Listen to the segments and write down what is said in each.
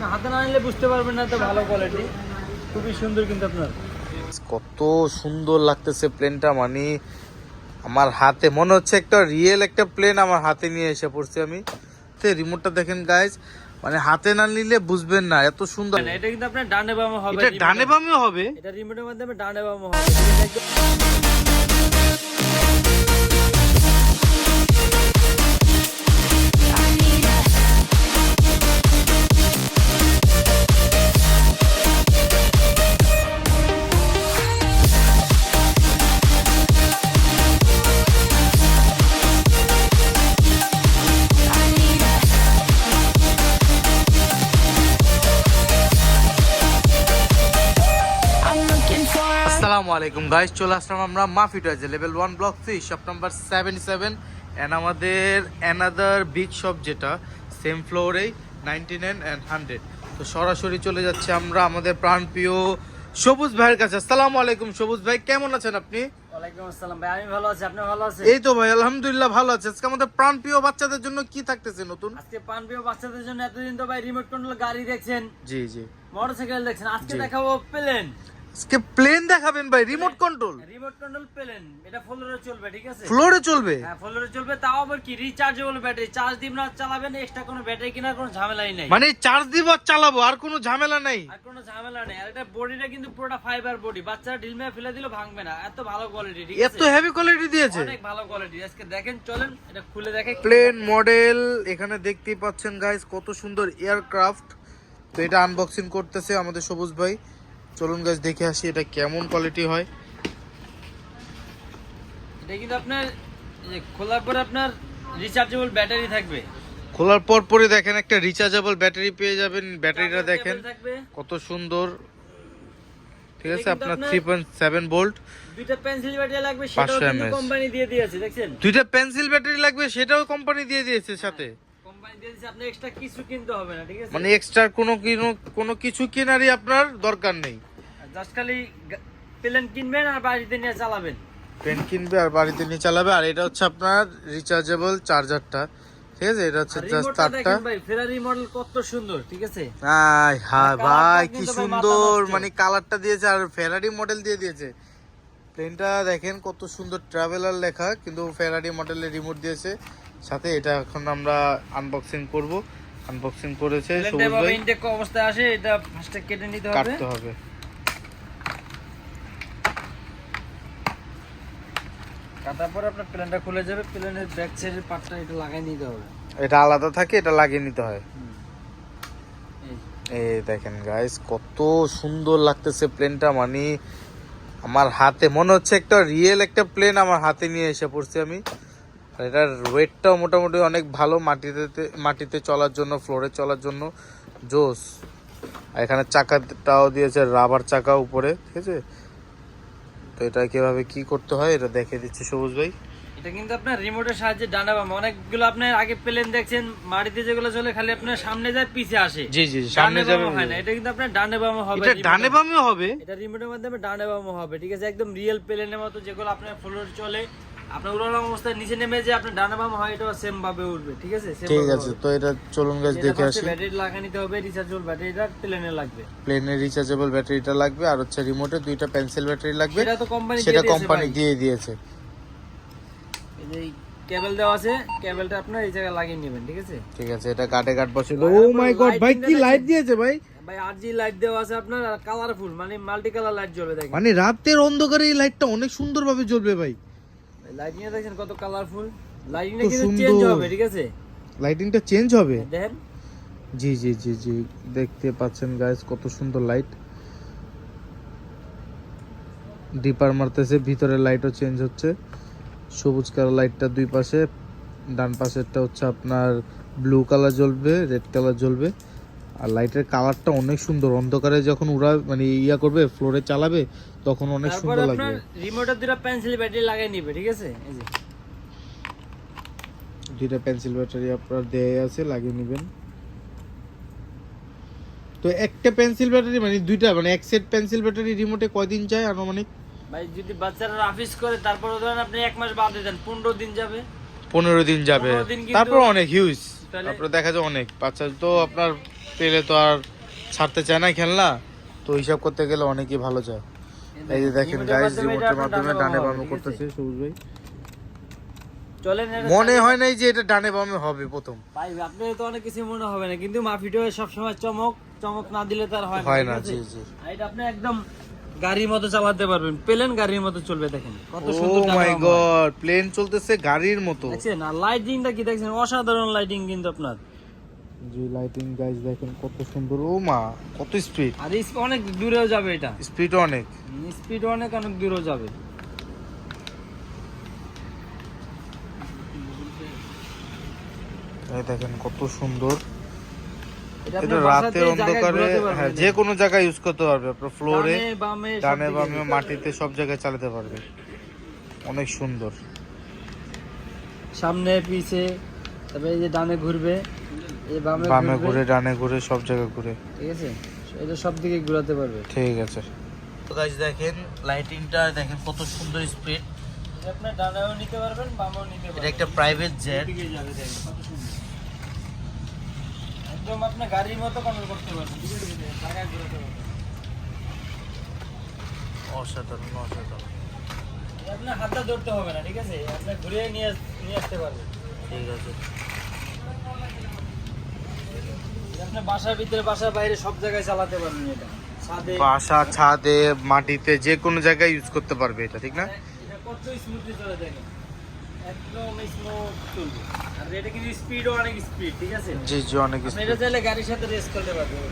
না হাতে না নিলে বুঝতে পারবেন না তো ভালো কোয়ালিটি খুবই সুন্দর কিন্তু আপনার। কত সুন্দর লাগতেছে প্লেনটা মানে। আমার হাতে মনে হচ্ছে একটা রিয়েল একটা প্লেন আমার হাতে নিয়ে এসে পড়ছি আমি। রিমোটটা দেখেন গাইজ মানে হাতে না নিলে বুঝবেন না এত সুন্দর। এটা কিন্তু আপনার ডানে বামে হবে এটা ডানে বামেও হবে? এটা রিমোটের মাধ্যমে ডানে বামে হবে। আসসালামু আলাইকুম গাইজ চলে আসলাম আমরা মাফি টয়েজে level one block three shop number seventy seven and আমাদের অ্যানাদার বিগ শপ যেটা সেম ফ্লোরেই নাইনটি নাইন অ্যান্ড হান্ড্রেড তো সরাসরি চলে যাচ্ছে আমরা আমাদের প্রাণপ্রিয় সবুজ ভাইয়ের কাছে। আসসালামু আলাইকুম সবুজ ভাই কেমন আছেন আপনি? ভাই আমি ভালো আছি আপনি ভালো আছেন? এই তো ভাই আলহামদুলিল্লাহ ভালো আছে। আজকে আমাদের প্রাণপ্রিয় বাচ্চাদের জন্য কি থাকতেছে নতুন? আজকে বাচ্চাদের জন্য এতদিন তো ভাই রিমোট কন্ট্রোল গাড়ি দেখছেন। জি জি। মোটরসাইকেল দেখছেন। আজকে। দেখাবো প্লেন আজকে প্লেন দেখাবেন ভাই remote control remote control plane এটা ফ্লোরে চলবে ঠিক আছে? ফ্লোরে চলবে? হ্যাঁ ফ্লোরে চলবে তাও আবার কি রিচার্জেবল ব্যাটারি চার্জ দিব না চালাবেন এক্সট্রা কোনো ব্যাটারি কেনার কোনো ঝামেলাই নাই। মানে চার্জ দিব আর চালাবো আর কোনো ঝামেলা নেই। আর কোনো ঝামেলা নেই আর এটা বডিটা কিন্তু পুরোটা ফাইবার বডি বাচ্চারা ঢিল মেরে ফেলে দিলে ভাঙবে না এত ভালো কোয়ালিটি ঠিক এত হেভি কোয়ালিটি দিয়েছে। অনেক ভালো কোয়ালিটি আজকে দেখেন চলেন এটা খুলে দেখে। প্লেন মডেল এখানে দেখতেই পাচ্ছেন গাইস কত সুন্দর এয়ারক্রাফট তো এটা আনবক্সিং করতেছে আমাদের সবুজ ভাই। চলুন গাছ দেখে আসি এটা কেমন কোয়ালিটি হয়। এটা কিন্তু আপনার খোলার পরে আপনার রিচার্জেবল ব্যাটারি থাকবে। খোলার পর পরে দেখেন একটা রিচার্জেবল ব্যাটারি পেয়ে যাবেন ব্যাটারিটা দেখেন। কত সুন্দর। ঠিক আছে আপনার আপনার- থ্রি পয়েন্ট সেভেন ভোল্ট দুইটা পেন্সিল ব্যাটারি লাগবে সেটাও 500 কিন্তু mAh কোম্পানি দিয়ে দিয়েছে দেখছেন? দুইটা পেন্সিল ব্যাটারি লাগবে সেটাও কোম্পানি দিয়ে দিয়েছে সাথে। মানে এক্সট্রা কোনো কোনো কিছু কেনারই আপনার দরকার নেই। জাস্ট খালি প্লেন কিনবেন আর বাড়িতে নিয়ে চালাবেন। পেন কিনবে আর বাড়িতে নিয়ে চালাবে আর এটা হচ্ছে আপনার রিচার্জেবল চার্জারটা ঠিক আছে? এটা হচ্ছে জাস্ট তারটা। দেখেন ভাই ফেরারি মডেল কত সুন্দর ঠিক আছে? হ্যাঁ ভাই কি সুন্দর মানে কালারটা দিয়েছে আর ফেরারি মডেল দিয়ে দিয়েছে। প্লেনটা দেখেন কত সুন্দর ট্রাভেলার লেখা কিন্তু ফেরারি মডেলের রিমোট দিয়েছে। সাথে এটা এখন আমরা আনবক্সিং করব। আনবক্সিং করেছে সবুজ ভাই। ইনটেক অবস্থায় আসে এটা ফার্স্টে কেটে নিতে হবে। কাটতে হবে। কাটার পরে আপনার প্লেনটা খুলে যাবে প্লেনের ব্যাক সাইডের পার্টটা এটা লাগিয়ে নিতে হবে। এটা আলাদা থাকে এটা লাগিয়ে নিতে হয়। এই এই দেখেন গাইস কত সুন্দর লাগতেছে প্লেনটা মানে আমার হাতে মনে হচ্ছে একটা রিয়েল একটা প্লেন আমার হাতে নিয়ে এসে পড়ছি আমি। আর এটার ওয়েটটাও মোটামুটি অনেক ভালো মাটিতে মাটিতে চলার জন্য ফ্লোরে চলার জন্য। জোস। আর এখানে চাকাটাও দিয়েছে রাবার চাকা উপরে ঠিক আছে? তো এটা কীভাবে কি করতে হয় এটা দেখে দিচ্ছে সবুজ ভাই। এটা কিন্তু আপনার রিমোটের সাহায্যে ডানা বাম। অনেকগুলো আপনার আগে প্লেন দেখছেন মাটিতে যেগুলো চলে খালি আপনার সামনে যায় পিছে আসে। জি জি সামনে যাবে হয় না। এটা কিন্তু আপনার ডানে বামে হবে এটা ডানে বামে হবে? এটা রিমোটের মাধ্যমে ডানে বামে হবে ঠিক আছে? একদম রিয়েল প্লেনের মতো যেগুলো আপনার ফ্লোর চলে আপনার উড়ানো অবস্থায় নিচে নেমে যে আপনার ডানে বামে হয় এটা সেম ভাবে উঠবে ঠিক আছে? ঠিক আছে তো এটা চলুন গাছ দেখে আসি। ব্যাটারি লাগিয়ে নিতে হবে রিচার্জেবল ব্যাটারিটা প্লেনে লাগবে। প্লেনের রিচার্জেবল ব্যাটারিটা লাগবে আর হচ্ছে রিমোটে দুইটা পেন্সিল ব্যাটারি লাগবে সেটা তো কোম্পানি সেটা কোম্পানি দিয়ে দিয়েছে। এই যে কেবল দেওয়া আছে কেবলটা আপনার এই জায়গায় লাগিয়ে নেবেন ঠিক আছে? ঠিক আছে এটা কাটে কাট বসে ও মাই গড ভাই কি লাইট দিয়েছে ভাই? ভাই আর জি লাইট দেওয়া আছে আপনার আর কালারফুল মানে মাল্টি কালার লাইট জ্বলবে দেখেন। মানে রাতের অন্ধকারে এই লাইটটা অনেক সুন্দরভাবে জ্বলবে ভাই। লাইটিং এ দেখেন কত কালারফুল লাইটিং কত কিন্তু চেঞ্জ হবে ঠিক আছে? লাইটিংটা চেঞ্জ হবে? দেখেন। জি জি জি জি দেখতে পাচ্ছেন গাইস কত সুন্দর লাইট ডিপার মারতেছে ভিতরে লাইটও চেঞ্জ হচ্ছে। সবুজ কালার লাইটটা দুই পাশে ডান পাশেরটা হচ্ছে আপনার ব্লু কালার জ্বলবে রেড কালার জ্বলবে। আর লাইটের কালারটা অনেক সুন্দর। অন্ধকারে যখন ওরা মানে ইয়া করবে ফ্লোরে চালাবে তখন অনেক সুন্দর লাগবে। রিমোটের দুটো পেন্সিল ব্যাটারি লাগাই নিবে ঠিক আছে? এই যে। দুইটা পেন্সিল ব্যাটারি আপনার দেয়া আছে লাগিয়ে নেবেন। তো একটা পেন্সিল ব্যাটারি মানে দুইটা মানে এক সেট পেন্সিল ব্যাটারি রিমোটে কয়দিন যায় আনুমানিক? ভাই যদি বাচ্চারা রাফিস করে তারপর ধরেন আপনি এক মাস বাদে দেন পনেরো দিন যাবে। পনেরো দিন যাবে। 15 তারপর অনেক হিউজ তারপরে দেখা যায় অনেক। বাচ্চা তো আপনার পেলে তো আর ছাড়তে চায় না খেলনা। তো হিসাব করতে গেলে অনেকই ভালো চায়। এই যে দেখেন গাইস রিমোটের মাধ্যমে ডানে বামে করতেছে সবুজ ভাই। মনে হয় নাই যে এটা ডানে বামে হবে প্রথম। ভাই আপনি তো অনেক কিছু মনে হবে না কিন্তু মাফিটো সবসময় চমক চমক না দিলে তার হয় হয় না, জি, জি। এটা আপনি একদম গাড়ির মতো চালাতে পারবেন প্লেন গাড়ির মতো চলবে দেখেন। কত সুন্দর ও মাই গড প্লেন চলতেছে গাড়ির মতো। দেখছেন আর লাইটিংটা কি দেখছেন? অসাধারণ লাইটিং কিন্তু আপনার। জি লাইটিং গাইস দেখেন কত সুন্দর। ও মা কত স্পিড আর অনেক দূরেও যাবে এটা। স্পিড অনেক। স্পিড অনেক অনেক দূরেও যাবে। এই দেখেন কত সুন্দর। এটা রাতের অন্ধকারে হ্যাঁ যে কোনো জায়গায় ইউজ করতে পারবে আপনার ফ্লোরে ডানে বামে মাটিতে সব জায়গায় চালাতে পারবে। অনেক সুন্দর। সামনে পিছে তারপরে এই যে ডানে ঘুরবে। যে বামে ঘুরে ডানে ঘুরে সব জায়গায় ঘুরে। ঠিক আছে? এটা সব দিকে ঘোরাতে পারবে। ঠিক আছে। তো গাইস দেখেন লাইটিংটা দেখেন কত সুন্দর স্পিড আপনি ডানেও নিতে পারবেন বামেও নিতে এটা একটা প্রাইভেট জেট যাবে দেখেন একদম আপনি গাড়ির মতো কন্ট্রোল করতে পারবেন। ঠিক আছে জায়গায় ঘোরাতে পারবেন। অসাধারণ অসাধারণ। আপনার হাতটা ধরতে হবে না ঠিক আছে? আপনি ঘুরিয়ে নিয়ে নিয়ে আসতে পারবেন। ঠিক আছে। আপনি বাসার ভিতরে বাসার বাইরে সব জায়গায় চালাতে পারবেন এটা। বাসা ছাদে মাটিতে যে কোনো জায়গায় ইউজ করতে পারবে এটা ঠিক না? কত স্মুথলি চলে দেখেন। একদম স্মুথ চলবে। আর এটা কিন্তু স্পিডও অনেক স্পিড ঠিক আছে? জি জি অনেক আপনি এটা চাইলে গাড়ির সাথে রেস করতে পারবেন।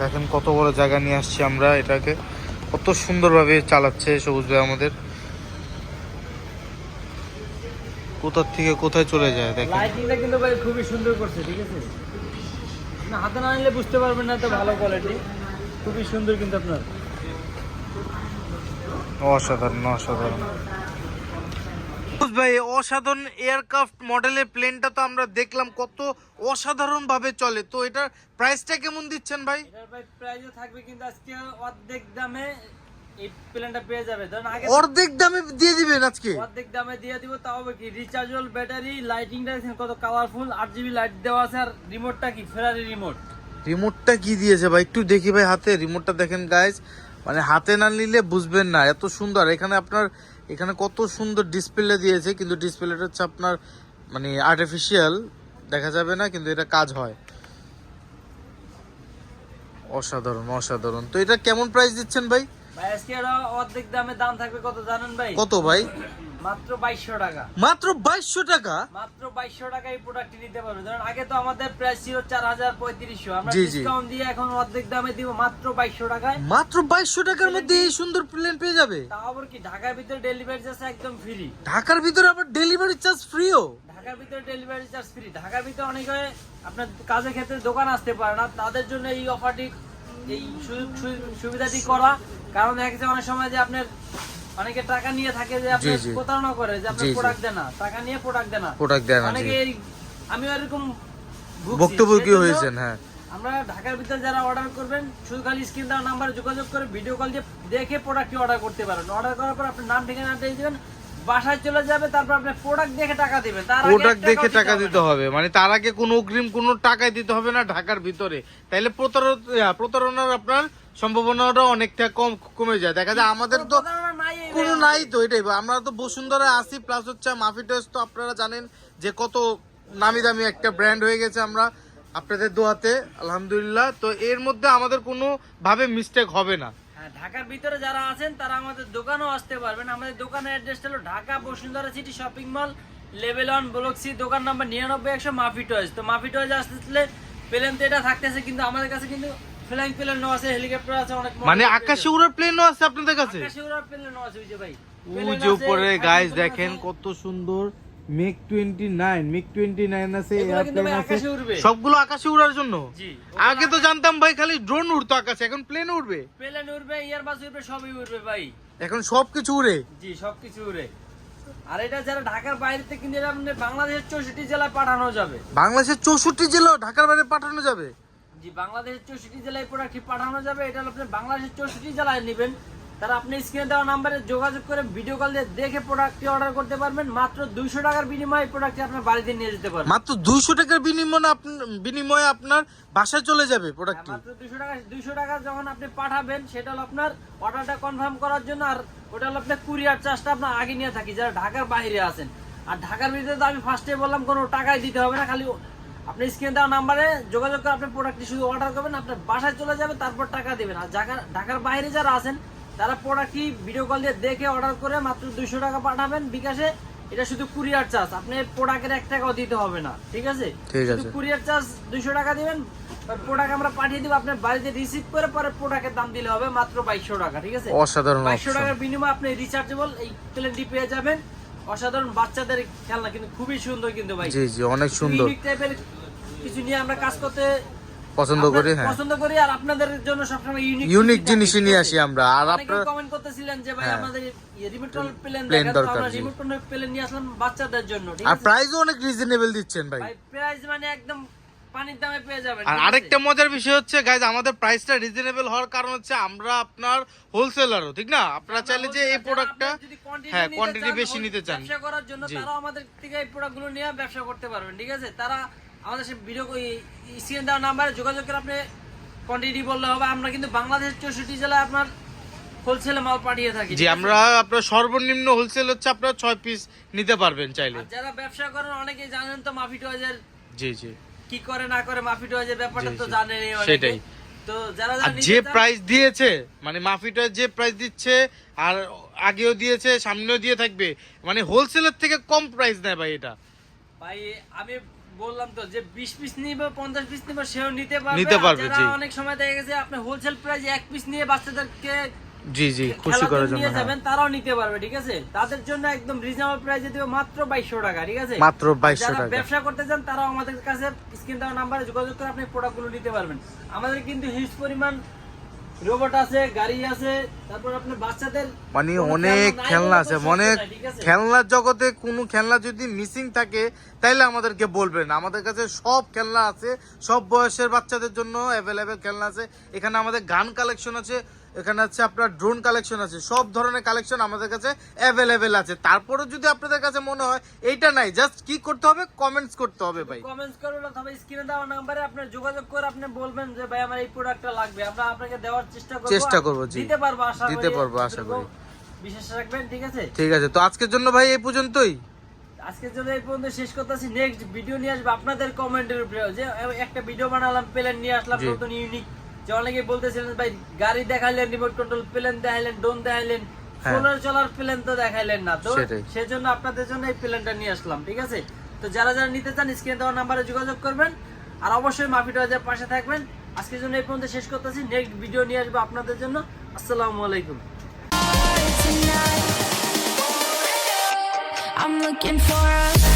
দেখেন কত বড় জায়গা নিয়ে আসছি আমরা এটাকে। কত সুন্দরভাবে চালাচ্ছে সবুজ ভাই আমাদের। কোথার থেকে কোথায় চলে যায় দেখেন। লাইটিংটা কিন্তু ভাই খুবই সুন্দর করছে ঠিক আছে? না হাতে না নিলে বুঝতে পারবেন না তো ভালো কোয়ালিটি খুবই সুন্দর কিন্তু আপনার। অসাধারণ অসাধারণ। ভাই অসাধারণ এয়ারক্রাফট মডেলের প্লেনটা তো আমরা দেখলাম কত অসাধারণ ভাবে চলে। তো এটার প্রাইসটা কেমন দিচ্ছেন ভাই? এটার ভাই প্রাইসও থাকবে কিন্তু আজকে অর্ধেক দামে এই প্লেনটা পেয়ে যাবে। ধরুন আগে অর্ধেক দামে দিয়ে দিবেন আজকে। অর্ধেক দামে দিয়ে দিব তাও কি? রিচার্জেবল ব্যাটারি লাইটিংটা কত কালারফুল আট জিবি লাইট দেওয়া আছে আর রিমোটটা কি? ফেরারি রিমোট রিমোটটা কি দিয়েছে ভাই? একটু দেখি ভাই হাতে রিমোটটা দেখেন মানে হাতে না নিলে বুঝবেন না এত সুন্দর। এখানে আপনার এখানে কত সুন্দর ডিসপ্লে দিয়েছে কিন্তু ডিসপ্লেটা হচ্ছে আপনার মানে আর্টিফিশিয়াল দেখা যাবে না কিন্তু এটা কাজ হয়। অসাধারণ অসাধারণ। তো এটা কেমন প্রাইস দিচ্ছেন ভাই? ভাই আজকে এরা অর্ধেক দামে দাম থাকবে কত জানেন ভাই? কত ভাই? মাত্র বাইশশো টাকা। মাত্র বাইশশো টাকা? মাত্র বাইশশো টাকা এই প্রোডাক্টটি নিতে পারবে। ধরুন আগে তো আমাদের প্রাইস ছিল চার হাজার পঁয়ত্রিশশো। আমরা জি, জি। ডিসকাউন্ট দিয়ে এখন অর্ধেক দামে দিব মাত্র বাইশশো টাকায়। মাত্র বাইশশো টাকার মধ্যে এই সুন্দর প্লেন পেয়ে যাবে। তা আবার কি ঢাকার ভিতরে ডেলিভারি চার্জ একদম ফ্রি ঢাকার ভিতরে আবার ডেলিভারি চার্জ ফ্রিও ঢাকার ভিতরে ডেলিভারি চার্জ ফ্রি ঢাকার ভিতরে অনেকে আপনার কাজের ক্ষেত্রে দোকান আসতে পারে না। তাদের জন্য এই অফারটি এই সুযোগ সুবিধাটি করা। কারণ দেখা অনেক সময় যে আপনার অনেকে টাকা নিয়ে থাকে যে আপনার জি। প্রতারণা করে যে জি। প্রোডাক্ট দেয় না। টাকা নিয়ে প্রোডাক্ট দেয় না। প্রোডাক্ট দেয় না অনেকে আমিও এরকম ভুক্তভোগী হয়েছেন হ্যাঁ। আমরা ঢাকার ভিতরে যারা অর্ডার করবেন শুধু খালি স্ক্রিন দেওয়ার নাম্বারে যোগাযোগ করে ভিডিও কল দিয়ে দেখে প্রোডাক্টটি অর্ডার করতে পারেন। অর্ডার করার পর আপনার নাম ঠিকানা দিয়ে দিবেন। বাসায় চলে যাবে তারপর আপনি প্রোডাক্ট দেখে টাকা দিবেন। তার প্রোডাক্ট দেখে টাকা দিতে হবে। মানে তার আগে কোনো অগ্রিম কোনো টাকাই দিতে হবে না ঢাকার ভিতরে। তাইলে প্রতারণার আপনার সম্ভাবনাটা অনেকটা কম কমে যায়। দেখা যায় আমাদের তো কোনো নাই তো এটাই। আমরা তো বসুন্ধরা আসি প্লাস হচ্ছে মাফি টেস্ট তো আপনারা জানেন যে কত নামি দামি একটা ব্র্যান্ড হয়ে গেছে আমরা আপনাদের দোয়াতে আলহামদুলিল্লাহ। তো এর মধ্যে আমাদের কোনো ভাবে মিস্টেক হবে না। ঢাকার ভিতরে যারা আছেন তারা আমাদের দোকানেও আসতে পারবেন। আমাদের দোকানের অ্যাড্রেসটা হলো Dhaka Bashundhara city shopping mall level one block C দোকান নাম্বার নিরানব্বই একশো মাফি টয়েস তো মাফি টয়েস আসতে প্লেন তো এটা থাকতেছে কিন্তু আমাদের কাছে কিন্তু ফ্লাইং প্লেনও আছে হেলিকপ্টার আছে অনেক মানে আকাশে উড়ার প্লেনও আছে আপনাদের কাছে? আকাশে উড়ার প্লেনও আছে ওই যে ভাই। ও যে উপরে গাইস দেখেন কত সুন্দর make twenty nine make twenty nine আছে এয়ারপ্লেন আছে। সবগুলো আকাশে উড়ার জন্য? আগে তো জানতাম ভাই খালি ড্রোন উড়তো আকাশে এখন প্লেন উড়বে। প্লেন উড়বে ইয়ারবাস উড়বে সবই উড়বে ভাই। এখন সবকিছু উড়ে। জি সবকিছু উড়ে। আর এটা যারা ঢাকার বাইরে থেকে কিনে যাবেন বাংলাদেশের চৌষট্টি জেলায় পাঠানো যাবে। বাংলাদেশের চৌষট্টি জেলা ঢাকার বাইরে পাঠানো যাবে? জি বাংলাদেশের চৌষট্টি জেলায় প্রোডাক্টটি পাঠানো যাবে এটা হলো আপনি বাংলাদেশের চৌষট্টি জেলায় নেবেন। তারা আপনি স্ক্রিনে দেওয়া নাম্বারে যোগাযোগ করে ভিডিও কল দিয়ে দেখে প্রোডাক্টটি অর্ডার করতে পারবেন। মাত্র দুইশো টাকার বিনিময়ে প্রোডাক্টটি আপনার বাড়িতে নিয়ে যেতে পারবেন। মাত্র দুইশো টাকার বিনিময়ে আপনার বিনিময়ে আপনার বাসায় চলে যাবে প্রোডাক্টটি মাত্র দুশো টাকা দুশো টাকা যখন আপনি পাঠাবেন সেটা হলো আপনার অর্ডারটা কনফার্ম করার জন্য আর ওটা হলো আপনার কুরিয়ার চার্জটা আপনার আগে নিয়ে থাকি যারা ঢাকার বাইরে আছেন। আর ঢাকার ভিতরে তো আমি ফার্স্টে বললাম কোনো টাকাই দিতে হবে না খালি আপনি স্ক্রিন দেওয়া নাম্বারে যোগাযোগ করে আপনি প্রোডাক্টটি শুধু অর্ডার করবেন আপনার বাসায় চলে যাবে তারপর টাকা দেবেন। আর ঢাকার ঢাকার বাইরে যারা আছেন তারা প্রোডাক্টটি ভিডিও কল দিয়ে দেখে অর্ডার করে মাত্র দুইশো টাকা পাঠাবেন বিকাশে এটা শুধু কুরিয়ার চার্জ আপনি প্রোডাক্টের এক টাকাও দিতে হবে না ঠিক আছে? ঠিক আছে। কুরিয়ার চার্জ দুইশো টাকা দিবেন প্রোডাক্ট আমরা পাঠিয়ে দিব আপনার বাড়িতে রিসিভ করে পরে প্রোডাক্টের দাম দিলে হবে মাত্র বাইশশো টাকা ঠিক আছে? অসাধারণ বাইশশো টাকার বিনিময়ে আপনি রিচার্জেবল এই প্লেনটি পেয়ে যাবেন। অসাধারণ বাচ্চাদের খেলনা কিন্তু খুবই সুন্দর কিন্তু ভাই। জি জি অনেক সুন্দর। টাইপের কিছু নিয়ে আমরা কাজ করতে পছন্দ করি হ্যাঁ। পছন্দ করি আর আপনাদের জন্য সবসময় ইউনিক ইউনিক জিনিসই নিয়ে আসি আমরা। আর আপনার কমেন্ট করতেছিলেন যে ভাই হ্যাঁ। আমাদের রিমোট কন্ট্রোল প্লেন দরকার। রিমোট কন্ট্রোল প্লেন নিয়ে আসলাম বাচ্চাদের জন্য ঠিক আর আছে? প্রাইসও অনেক রিজনেবল দিচ্ছেন ভাই। ভাই প্রাইস মানে একদম পানির দামে পেয়ে যাবেন আর আরেকটা মজার বিষয় হচ্ছে গাইজ আমাদের প্রাইসটা রিজনেবল হওয়ার কারণ হচ্ছে আমরা আপনার হোলসেলারও ঠিক না? আপনারা চাইলে যে এই প্রোডাক্টটা হ্যাঁ কোয়ান্টিটি বেশি নিতে চান। ব্যবসা করার জন্য তারা আমাদের থেকে এই প্রোডাক্টগুলো নিয়ে ব্যবসা করতে পারবেন ঠিক আছে? তারা আমাদের সাথে ভিডিও স্ক্রিন দেওয়া নাম্বারে যোগাযোগ করে আপনি কোয়ান্টিটি বললে হবে আমরা কিন্তু বাংলাদেশের চৌষট্টি জেলায় আপনার হোলসেলে মাল পাঠিয়ে থাকি জি আমরা আপনার সর্বনিম্ন হোলসেল হচ্ছে আপনার ছয় পিস নিতে পারবেন চাইলে যারা ব্যবসা করেন অনেকেই জানেন তো মাফি টয়েজের জি জি কি করে না করে মাফি টয়েজের ব্যাপারটা তো। জানেনই। সেটাই। তো যারা যে প্রাইস দিয়েছে মানে মাফিটা যে প্রাইস দিচ্ছে আর আগেও দিয়েছে সামনেও দিয়ে থাকবে মানে হোলসেলের থেকে কম প্রাইস নেয় ভাই এটা ভাই আমি বললাম তো যে 20 পিস নিবে 50 পিস নিবে সেও নিতে পারবে নিতে পারবে, জি। অনেক সময় দেখা গেছে আপনি হোলসেল প্রাইস এক পিস নিয়ে বাচ্চাদেরকে জি জি খুশি করার জন্য নিয়ে হ্যাঁ। যাবেন তারাও নিতে পারবে ঠিক আছে তাদের জন্য একদম রিজনেবল প্রাইসে দিবে মাত্র 2200 টাকা ঠিক আছে মাত্র 2200 যারা টাকা। ব্যবসা করতে চান তারাও আমাদের কাছে স্ক্রিন দেওয়া নাম্বারে যোগাযোগ করে আপনি প্রোডাক্টগুলো নিতে পারবেন আমাদের কিন্তু হিউজ পরিমাণ রোবট আছে গাড়ি আছে তারপর আপনার বাচ্চাদের মানে অনেক খেলনা আছে অনেক? খেলনার জগতে কোনো খেলনা যদি মিসিং থাকে তাইলে আমাদেরকে বলবেন আমাদের কাছে সব খেলনা আছে সব বয়সের বাচ্চাদের জন্য অ্যাভেলেবেল খেলনা আছে এখানে আমাদের গান কালেকশন আছে এখানে আছে আপনার ড্রোন কালেকশন আছে সব ধরনের কালেকশন আমাদের কাছে অ্যাভেলেবেল আছে। তারপরে যদি আপনাদের কাছে মনে হয় এইটা নাই জাস্ট কি করতে হবে? কমেন্টস করতে হবে ভাই। কমেন্টস করবেন অথবা স্ক্রিনে দেওয়া নাম্বারে আপনি যোগাযোগ করে আপনি বলবেন যে ভাই আমার এই প্রোডাক্টটা লাগবে। আমরা আপনাকে দেওয়ার চেষ্টা করব চেষ্টা করব, জি। দিতে পারব আশা করি দিতে পারব, আশা করি। বিশেষ রাখবেন ঠিক আছে? ঠিক আছে তো আজকের জন্য ভাই এই পর্যন্তই। আজকের জন্য এই পর্যন্ত শেষ করতেছি। নেক্সট ভিডিও নিয়ে আসব আপনাদের কমেন্টের উপরে যে একটা ভিডিও বানালাম প্লেন নিয়ে আসলাম নতুন ইউনিক যে অনেকে বলতেছিলেন ভাই গাড়ি দেখাইলেন রিমোট কন্ট্রোল প্লেন দেখাইলেন ড্রোন দেখাইলেন। সোলার চলার প্লেন তো দেখাইলেন না। তো সেজন্য আপনাদের জন্য এই প্লেনটা নিয়ে আসলাম ঠিক আছে? তো যারা যারা নিতে চান স্ক্রিনে দেওয়া নাম্বারে যোগাযোগ করবেন। আর অবশ্যই মাফিটা হাজার পাশে থাকবেন। আজকের জন্য এই পর্যন্ত শেষ করতেছি। নেক্সট ভিডিও নিয়ে আসব আপনাদের জন্য। আসসালামু আলাইকুম. I'm looking for a